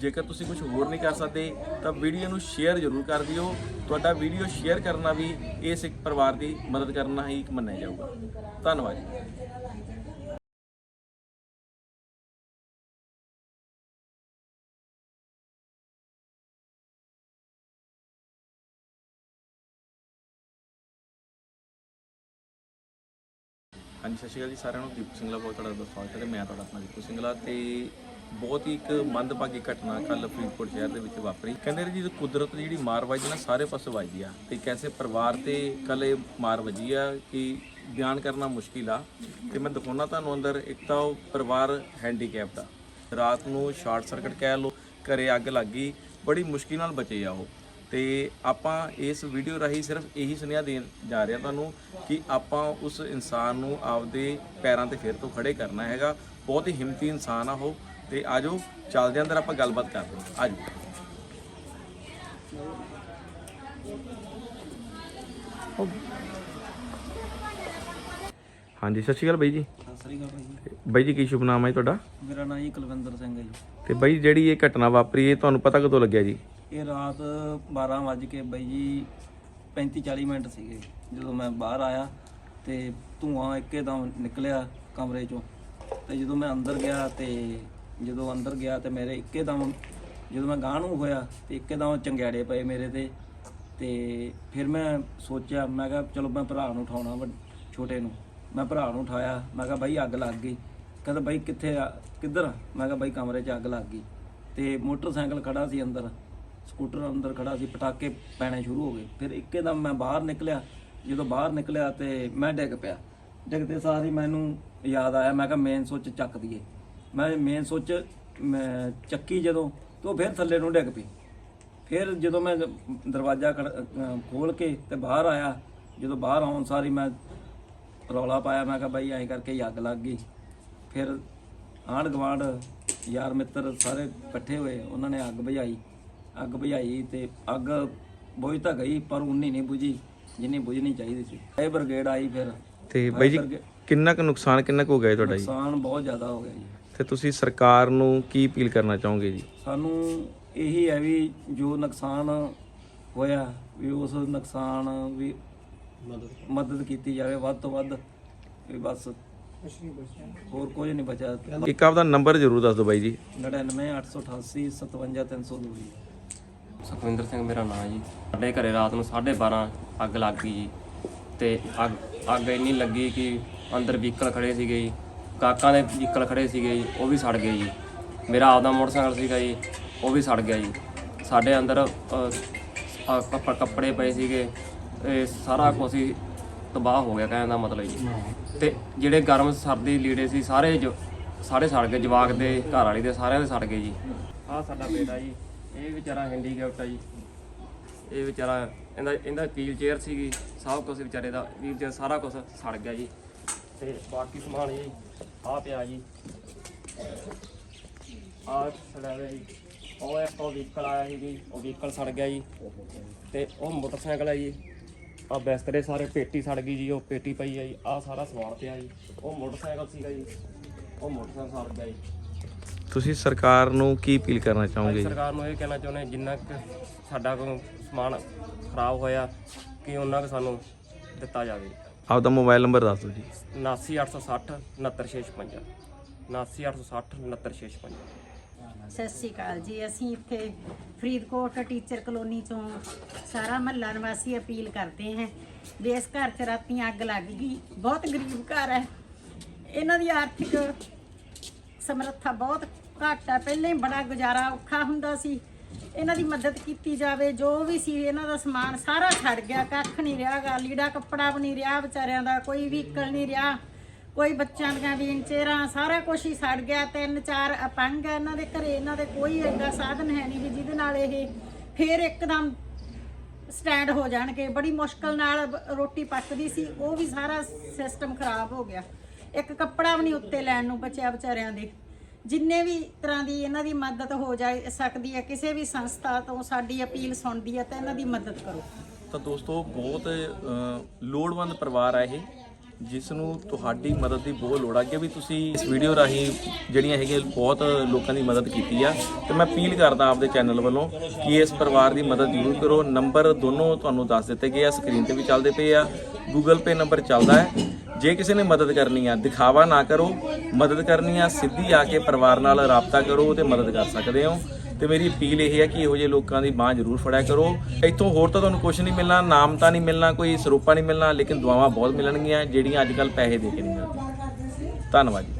ਜੇਕਰ ਤੁਸੀਂ ਕੁਝ ਹੋਰ ਨਹੀਂ ਕਰ ਸਕਦੇ, ਤਾਂ ਵੀਡੀਓ ਨੂੰ ਸ਼ੇਅਰ ਜ਼ਰੂਰ ਕਰ ਦਿਓ। ਤੁਹਾਡਾ ਵੀਡੀਓ ਸ਼ੇਅਰ ਕਰਨਾ ਵੀ ਇਸ ਇੱਕ ਪਰਿਵਾਰ ਦੀ ਮਦਦ ਕਰਨਾ ਹੀ ਇੱਕ ਮੰਨਿਆ ਜਾਊਗਾ। ਧੰਨਵਾਦ ਜੀ। ਹਾਂਜੀ, ਸਤਿ ਸ਼੍ਰੀ ਅਕਾਲ ਜੀ ਸਾਰਿਆਂ ਨੂੰ। ਦੀਪਕ ਸਿੰਘਲਾ ਬਹੁਤ ਤੁਹਾਡਾ ਸਵਾਗਤ ਹੈ ਮੈਂ ਤੁਹਾਡਾ ਆਪਣਾ ਦੀਪੂ ਸਿੰਘਲਾ ਤੇ ਬਹੁਤ ਹੀ ਇੱਕ ਮੰਦਭਾਗੀ ਘਟਨਾ ਕੱਲ ਫਰੀਦਕੋਟ ਸ਼ਹਿਰ ਦੇ ਵਿੱਚ ਵਾਪਰੀ। ਕਹਿੰਦੇ ਨੇ ਜੀ ਕੁਦਰਤ ਦੀ ਜਿਹੜੀ ਮਾਰ ਵੱਜੀ ਨਾ, ਸਾਰੇ ਪਾਸੇ ਵੱਜਦੀ ਆ। ਤੇ ਕੈਸੇ ਪਰਿਵਾਰ ਤੇ ਕੱਲ ਇਹ ਮਾਰ ਵੱਜੀ ਆ ਕਿ ਬਿਆਨ ਕਰਨਾ ਮੁਸ਼ਕਿਲ ਆ। ਤੇ ਮੈਂ ਦਿਖਾਉਣਾ ਤੁਹਾਨੂੰ ਅੰਦਰ, ਇੱਕ ਤਾਂ ਉਹ ਪਰਿਵਾਰ ਹੈਂਡੀਕੈਪ ਦਾ। ਰਾਤ ਨੂੰ ਸ਼ਾਰਟ ਸਰਕਟ ਕਹਿ ਲਓ, ਘਰੇ ਅੱਗ ਲੱਗ ਗਈ, ਬੜੀ ਮੁਸ਼ਕਿਲ ਨਾਲ ਬਚੇ ਆ ਉਹ। ਤੇ ਆਪਾਂ ਇਸ ਵੀਡੀਓ ਰਾਹੀਂ ਸਿਰਫ ਇਹੀ ਸੁਨੇਹਾ ਦੇਣ ਜਾ ਰਹੇ ਹਾਂ ਤੁਹਾਨੂੰ ਕਿ ਆਪਾਂ ਉਸ ਇਨਸਾਨ ਨੂੰ ਆਪਦੇ ਪੈਰਾਂ ਤੇ ਫਿਰ ਤੋਂ ਖੜੇ ਕਰਨਾ ਹੈਗਾ। ਬਹੁਤ ਹੀ ਹਿੰਮਤੀ ਇਨਸਾਨ ਆ ਉਹ। ਤੇ ਆਜੋ ਚੱਲਦੇ ਅੰਦਰ ਆਪਾਂ ਗੱਲਬਾਤ ਕਰਦੇ ਹਾਂ ਆਜੋ। ਹਾਂਜੀ ਸਤਿ ਸ਼੍ਰੀ ਅਕਾਲ ਬਾਈ ਜੀ। ਸਤਿ ਸ੍ਰੀ ਅਕਾਲ ਭਾਈ ਬਾਈ ਜੀ ਕੀ ਸ਼ੁਭ ਨਾਮ ਹੈ ਜੀ ਤੁਹਾਡਾ? ਮੇਰਾ ਨਾਮ ਜੀ ਕੁਲਵਿੰਦਰ ਸਿੰਘ ਹੈ ਜੀ। ਤੇ ਬਾਈ ਜਿਹੜੀ ਇਹ ਘਟਨਾ ਵਾਪਰੀ ਇਹ ਤੁਹਾਨੂੰ ਪਤਾ ਕਦੋਂ ਲੱਗਿਆ ਜੀ? ਇਹ ਰਾਤ 12 ਵਜ ਕੇ ਬਾਈ ਜੀ 35 40 ਮਿੰਟ ਸੀਗੇ ਜਦੋਂ ਮੈਂ ਬਾਹਰ ਆਇਆ ਤੇ ਧੂਆਂ ਇੱਕਦਮ ਨਿਕਲਿਆ ਕਮਰੇ ਚੋਂ। ਤੇ ਜਦੋਂ ਮੈਂ ਅੰਦਰ ਗਿਆ ਤੇ ਜਦੋਂ ਅੰਦਰ ਗਿਆ ਤੇ ਮੇਰੇ ਇੱਕੇ ਦਮ, ਜਦੋਂ ਮੈਂ ਗਾਂਹ ਨੂੰ ਹੋਇਆ ਤੇ ਇੱਕਦਮ ਚੰਗਿਆੜੇ ਪਏ ਮੇਰੇ ਤੇ। ਤੇ ਫਿਰ ਮੈਂ ਸੋਚਿਆ, ਮੈਂ ਕਿਹਾ ਚਲੋ ਮੈਂ ਭਰਾ ਨੂੰ ਉਠਾਉਣਾ ਵੱਡ- ਛੋਟੇ ਨੂੰ। ਮੈਂ ਭਰਾ ਨੂੰ ਉਠਾਇਆ, ਮੈਂ ਕਿਹਾ ਬਾਈ ਅੱਗ ਲੱਗ ਗਈ। ਕਹਿੰਦਾ ਬਾਈ ਕਿੱਥੇ ਆ, ਕਿੱਧਰ ਆ? ਮੈਂ ਕਿਹਾ ਬਾਈ ਕਮਰੇ 'ਚ ਅੱਗ ਲੱਗ ਗਈ। ਤੇ ਮੋਟਰਸਾਈਕਲ ਖੜਾ ਸੀ ਅੰਦਰ, ਸਕੂਟਰ ਅੰਦਰ ਖੜਾ ਸੀ, ਪਟਾਕੇ ਪੈਣੇ ਸ਼ੁਰੂ ਹੋ ਗਏ। ਫਿਰ ਇੱਕੇ ਦਮ ਮੈਂ ਬਾਹਰ ਨਿਕਲਿਆ। ਜਦੋਂ ਬਾਹਰ ਨਿਕਲਿਆ ਤੇ ਮੈਂ ਡਿੱਗ ਪਿਆ। ਡਿੱਗਦੇ ਸਾਰ ਹੀ ਮੈਨੂੰ ਯਾਦ ਆਇਆ, ਮੈਂ ਕਿਹਾ ਮੇਨ ਸੁੱਚ ਚੱਕ ਦਈਏ। ਮੈਂ ਮੇਨ ਸੁੱਚ ਮੈਂ ਚੱਕੀ ਜਦੋਂ ਤੇ ਫਿਰ ਥੱਲੇ ਨੂੰ ਡਿੱਗ ਪਈ। ਫਿਰ ਜਦੋਂ ਮੈਂ ਦਰਵਾਜ਼ਾ ਖੋਲ ਕੇ ਤੇ ਬਾਹਰ ਆਇਆ ਜਦੋਂ ਬਾਹਰ ਆਉਣ ਸਾਰੀ ਮੈਂ ਰੌਲਾ ਪਾਇਆ ਮੈਂ ਕਿਹਾ ਬਾਈ ਐਂ ਕਰਕੇ ਅੱਗ ਲੱਗ ਗਈ। ਫਿਰ ਆਂਢ ਗੁਆਂਢ ਯਾਰ ਮਿੱਤਰ ਸਾਰੇ ਇਕੱਠੇ ਹੋਏ ਉਹਨਾਂ ਨੇ ਅੱਗ ਬੁਝਾਈ। ਅੱਗ ਬੁਝਾਈ ਤੇ ਅੱਗ ਬੁਝ ਤਾਂ ਗਈ ਪਰ ਉਨੀ ਨਹੀਂ ਬੁਝੀ ਜਿੰਨੀ ਬੁਝਣੀ ਚਾਹੀਦੀ ਸੀ। ਇਹ ਬ੍ਰਿਗੇਡ ਆਈ ਫਿਰ। ਤੇ ਬਾਈ ਜੀ ਕਿੰਨਾ ਕੁ ਨੁਕਸਾਨ ਕਿੰਨਾ ਕੁ ਹੋ ਗਿਆ ਤੁਹਾਡਾ ਜੀ? ਨੁਕਸਾਨ ਬਹੁਤ ਜ਼ਿਆਦਾ ਹੋ ਗਿਆ ਜੀ। ਤੇ ਤੁਸੀਂ ਸਰਕਾਰ ਨੂੰ ਕੀ ਅਪੀਲ ਕਰਨਾ ਚਾਹੋਗੇ ਜੀ? ਸਾਨੂੰ ਇਹੀ ਹੈ ਵੀ ਜੋ ਨੁਕਸਾਨ ਹੋਇਆ ਵੀ ਉਸ ਨੁਕਸਾਨ ਵੀ ਮਦਦ ਕੀਤੀ ਜਾਵੇ ਵੱਧ ਤੋਂ ਵੱਧ ਵੀ ਬਸ ਹੋਰ ਕੁਝ ਨਹੀਂ ਬਚਿਆ। ਇੱਕ ਆਪਦਾ ਨੰਬਰ ਜ਼ਰੂਰ ਦੱਸ ਦਿਓ ਬਾਈ ਜੀ। 99 888 57302 ਜੀ ਸੁਖਵਿੰਦਰ ਸਿੰਘ ਮੇਰਾ ਨਾਮ ਜੀ। ਸਾਡੇ ਘਰੇ ਰਾਤ ਨੂੰ 12:30 ਅੱਗ ਲੱਗ ਗਈ ਜੀ। ਤੇ ਅੱਗ ਅੱਗ ਇੰਨੀ ਲੱਗੀ ਕਿ ਅੰਦਰ ਵਹੀਕਲ ਖੜੇ ਸੀਗੇ ਜੀ। ਕਾਕਾਂ ਦੇ ਵਹੀਕਲ ਖੜੇ ਸੀਗੇ ਜੀ ਉਹ ਵੀ ਸੜ ਗਏ ਜੀ। ਮੇਰਾ ਆਪਦਾ ਮੋਟਰਸਾਈਕਲ ਸੀਗਾ ਜੀ ਉਹ ਵੀ ਸੜ ਗਿਆ ਜੀ। ਸਾਡੇ ਅੰਦਰ ਅ, ਅ, ਕੱਪ- ਕੱਪੜੇ ਪਏ ਸੀਗੇ ਇਹ ਸਾਰਾ ਕੁਝ ਹੀ ਤਬਾਹ ਹੋ ਗਿਆ ਕਹਿਣ ਦਾ ਮਤਲਬ ਜੀ। ਤੇ ਜਿਹੜੇ ਗਰਮ ਸਰਦੀ ਲੀੜੇ ਸੀ ਸਾਰੇ ਜ ਸਾਰੇ ਸੜ ਗਏ ਜਵਾਕ ਦੇ ਘਰ ਵਾਲੀ ਦੇ ਸਾਰਿਆਂ ਦੇ ਸੜ ਗਏ ਜੀ। ਆਹ ਸਾਡਾ ਬੇਟਾ ਜੀ ਇਹ ਵਿਚਾਰਾ ਹੈਂਡੀਕੈਪਟ ਆ ਜੀ। ਇਹ ਵਿਚਾਰਾ ਇਹਦਾ ਇਹਦਾ ਵੀਲ ਚੇਅਰ ਸੀਗੀ ਸਭ ਕੁਝ ਵਿਚਾਰੇ ਦਾ ਵੀਲ ਚੇਅਰ ਸਾਰਾ ਕੁਝ ਸੜ ਗਿਆ ਜੀ। ਤੇ ਬਾਕੀ ਸਮਾਨ ਜੀ ਆਹ ਪਿਆ ਜੀ। ਆਹ ਸੜਿਆ ਜੀ ਉਹ ਇੱਕ ਉਹ ਵਹੀਕਲ ਆਇਆ ਸੀ ਜੀ ਉਹ ਵਹੀਕਲ ਸੜ ਗਿਆ ਜੀ। ਤੇ ਉਹ ਮੋਟਰਸਾਈਕਲ ਆ ਜੀ। ਆ ਬਿਸਤਰੇ ਸਾਰੇ ਪੇਟੀ ਸੜ ਗਈ ਜੀ ਉਹ ਪੇਟੀ ਪਈ ਆ ਜੀ। ਆਹ ਸਾਰਾ ਸਮਾਨ ਪਿਆ ਜੀ। ਉਹ ਮੋਟਰਸਾਈਕਲ ਸੀਗਾ ਜੀ। ਉਹ ਮੋਟਰਸਾਈਕਲ ਸੜ ਗਿਆ ਜੀ। ਤੁਸੀਂ ਸਰਕਾਰ ਨੂੰ ਕੀ ਅਪੀਲ ਕਰਨਾ ਚਾਹੋਗੇ ਸਰਕਾਰ ਨੂੰ ਇਹ ਕਹਿਣਾ ਚਾਹੁੰਦੇ ਹਾਂ ਜਿੰਨਾ ਕੁ ਸਾਡਾ ਕੋਈ ਸਮਾਨ ਖਰਾਬ ਹੋਇਆ ਕਿ ਉਹਨਾਂ ਕੁ ਸਾਨੂੰ ਦਿੱਤਾ ਜਾਵੇ। ਆਪਦਾ ਮੋਬਾਈਲ ਨੰਬਰ ਦੱਸ ਦਿਓ ਜੀ। 79860 69655 79860 69655 ਸਤਿ ਸ਼੍ਰੀ ਅਕਾਲ ਜੀ। ਅਸੀਂ ਇੱਥੇ ਫਰੀਦਕੋਟ ਟੀਚਰ ਕਲੋਨੀ ਚੋਂ ਸਾਰਾ ਮਹੱਲਾ ਨਿਵਾਸੀ ਅਪੀਲ ਕਰਦੇ ਹਾਂ ਵੀ ਇਸ ਘਰ 'ਚ ਰਾਤੀ ਅੱਗ ਲੱਗ ਗਈ। ਬਹੁਤ ਗਰੀਬ ਘਰ ਹੈ। ਇਹਨਾਂ ਦੀ ਆਰਥਿਕ ਸਮਰੱਥਾ ਬਹੁਤ ਘੱਟ ਹੈ। ਪਹਿਲਾਂ ਹੀ ਬੜਾ ਗੁਜ਼ਾਰਾ ਔਖਾ ਹੁੰਦਾ ਸੀ। ਇਹਨਾਂ ਦੀ ਮਦਦ ਕੀਤੀ ਜਾਵੇ, ਜੋ ਵੀ ਸੀ ਇਹਨਾਂ ਦਾ ਸਮਾਨ ਸਾਰਾ ਛੱਡ ਗਿਆ, ਕੱਖ ਨਹੀਂ ਰਿਹਾਗਾ ਲੀੜਾ ਕੱਪੜਾ ਵੀ ਨਹੀਂ ਰਿਹਾ ਵਿਚਾਰਿਆਂ ਦਾ, ਕੋਈ ਵਹੀਕਲ ਨਹੀਂ ਰਿਹਾ, ਕੋਈ ਬੱਚਿਆਂ ਦੀਆਂ ਵੀਨ ਸਾਰਾ ਕੁਝ ਹੀ ਸੜ ਗਿਆ, ਤਿੰਨ ਚਾਰ ਅਪੰਗ ਆ ਇਹਨਾਂ ਦੇ ਘਰੇ, ਇਹਨਾਂ ਦੇ ਕੋਈ ਐਡਾ ਸਾਧਨ ਹੈ ਨਹੀਂ ਵੀ ਜਿਹਦੇ ਨਾਲ ਇਹ ਫੇਰ ਇੱਕਦਮ ਸਟੈਂਡ ਹੋ ਜਾਣਗੇ। ਬੜੀ ਮੁਸ਼ਕਲ ਨਾਲ ਰੋਟੀ ਪੱਕਦੀ ਸੀ, ਉਹ ਵੀ ਸਾਰਾ ਸਿਸਟਮ ਖਰਾਬ ਹੋ ਗਿਆ। ਇੱਕ ਕੱਪੜਾ ਵੀ ਨਹੀਂ ਉੱਤੇ ਲੈਣ ਨੂੰ ਬਚਿਆ ਵਿਚਾਰਿਆਂ ਦੇ। ਜਿੰਨੇ ਵੀ ਤਰ੍ਹਾਂ ਦੀ ਇਹਨਾਂ ਦੀ ਮਦਦ ਹੋ ਜਾਏ ਸਕਦੀ ਹੈ ਕਿਸੇ ਵੀ ਸੰਸਥਾ ਤੋਂ ਸਾਡੀ ਅਪੀਲ ਸੁਣਦੀ ਹੈ ਤਾਂ ਇਹਨਾਂ ਦੀ ਮਦਦ ਕਰੋ। ਤਾਂ ਦੋਸਤੋ ਬਹੁਤ ਅ, ਲੋੜਵੰਦ ਪਰਿਵਾਰ ਆ ਇਹ ਜਿਸ ਨੂੰ ਤੁਹਾਡੀ ਮਦਦ ਦੀ ਬਹੁਤ ਲੋੜ ਆ। ਕਿ ਵੀ ਤੁਸੀਂ ਇਸ ਵੀਡੀਓ ਰਾਹੀਂ ਜਿਹੜੀਆਂ ਹੈਗੀਆਂ ਬਹੁਤ ਲੋਕਾਂ ਦੀ ਮਦਦ ਕੀਤੀ ਆ। ਤੇ ਮੈਂ ਅਪੀਲ ਕਰਦਾ ਆਪਦੇ ਚੈਨਲ ਵੱਲੋਂ ਕਿ ਇਸ ਪਰਿਵਾਰ ਦੀ ਮਦਦ ਜ਼ਰੂਰ ਕਰੋ। ਨੰਬਰ ਦੋਨੋਂ ਤੁਹਾਨੂੰ ਦੱਸ ਦਿੱਤੇ ਗਏ ਆ ਸਕਰੀਨ ਤੇ ਵੀ ਚੱਲਦੇ ਪਏ ਆ। Google Pay ਨੰਬਰ ਚੱਲਦਾ ਹੈ। ਜੇ ਕਿਸੇ ਨੇ ਮਦਦ ਕਰਨੀ ਆ, ਦਿਖਾਵਾ ਨਾ ਕਰੋ, ਮਦਦ ਕਰਨੀ ਆ, ਸਿੱਧੀ ਆ ਕੇ ਪਰਿਵਾਰ ਨਾਲ ਰਾਬਤਾ ਕਰੋ ਤੇ ਮਦਦ ਕਰ ਸਕਦੇ ਹੋ। ਤੇ ਮੇਰੀ ਅਪੀਲ ਇਹ ਹੈ ਕਿ ਇਹੋ ਜਿਹੇ ਲੋਕਾਂ ਦੀ ਬਾਹ ਜ਼ਰੂਰ ਫੜਿਆ ਕਰੋ। ਇੱਥੋਂ ਹੋਰ ਤਾਂ ਤੁਹਾਨੂੰ ਕੁਝ ਨਹੀਂ ਮਿਲਣਾ, ਨਾਮ ਤਾਂ ਨਹੀਂ ਮਿਲਣਾ, ਕੋਈ ਸਰੂਪਾ ਨਹੀਂ ਮਿਲਣਾ, ਲੇਕਿਨ ਦੁਆਵਾਂ ਬਹੁਤ ਮਿਲਣਗੀਆਂ ਜਿਹੜੀਆਂ ਅੱਜ ਕੱਲ ਪੈਸੇ ਦੇ ਕੇ ਨਹੀਂ ਮਿਲਦੀਆਂ। ਧੰਨਵਾਦ ਜੀ।